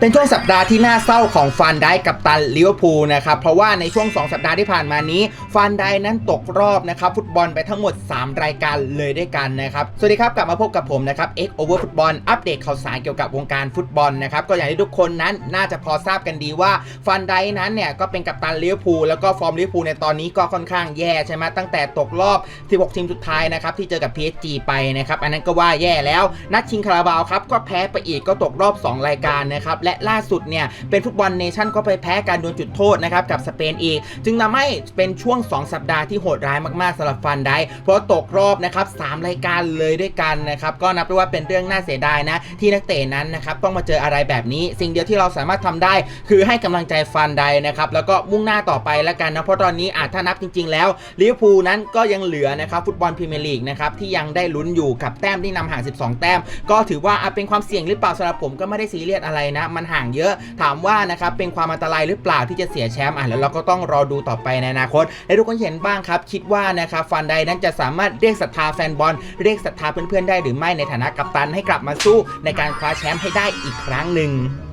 เป็นช่วงสัปดาห์ที่น่าเศร้าของฟันไดกับตันลิเวอร์พูลนะครับ เพราะว่าในช่วง 2 สัปดาห์ที่ผ่านมานี้ฟันไดนั้นตกรอบนะครับฟุตบอลไปทั้งหมด 3 รายการเลยด้วยกันนะครับ สวัสดีครับกลับมาพบกับผมนะครับ X Over Football อัปเดตข่าวสารเกี่ยวกับวงการฟุตบอลนะครับก็อย่างที่ทุกคนนั้นน่าจะพอทราบกันดีว่าฟันไดนั้นเนี่ยก็เป็นกัปตันลิเวอร์พูลแล้วก็ฟอร์มลิเวอร์พูลในตอนนี้ก็ค่อนข้างแย่ใช่ไหมตั้งแต่ตกรอบ 16 ทีมสุดท้ายนะครับที่เจอกับ PSG ไปนะครับอันนั้นก็ว่าแย่แล้วนัดชิงคาราบาวครับก็แพ้ไปอีกก็ตกรอบ 2 รายการนะครับและและล่าสุดเนี่ยเป็นฟุตบอลเนชั่นก็ไปแพ้การดวลจุดโทษนะครับกับสเปนอีก จึงทำให้เป็นช่วง 2 สัปดาห์ที่โหดร้ายมากๆสำหรับฟันได้ เพราะตกรอบนะครับสามรายการเลยด้วยกันนะครับก็นับได้ว่าเป็นเรื่องน่าเสียดายนะ ที่นักเตะนั้นนะครับต้องมาเจออะไรแบบนี้ สิ่งเดียวที่เราสามารถทำได้ คือให้กำลังใจฟันได้นะครับแล้วก็มุ่งหน้าต่อไปแล้วกันนะเพราะตอนนี้อาจถ้านับจริง ๆ แล้วลิเวอร์พูลนั้นก็ยังเหลือนะครับฟุตบอลพรีเมียร์ลีกนะครับที่ยังได้ลุ้นอยู่กับแต้มที่นำห่าง 12 แต้ม ก็ถือว่าอะเป็นความเสี่ยงหรือเปล่าสำหรับผมก็ไม่ได้ซีเรียสอะไรนะมันห่างเยอะ ถามว่านะครับเป็นความอันตรายหรือเปล่าที่จะเสียแชมป์อะแล้วเราก็ต้องรอดูต่อไปในอนาคตและทุกคนเห็นบ้างครับคิดว่านะครับฟันไดนั้นจะสามารถเรียกศรัทธาแฟนบอลเรียกศรัทธาเพื่อนๆได้หรือไม่ในฐานะกัปตันให้กลับมาสู้ในการคว้าแชมป์ให้ได้อีกครั้งหนึ่ง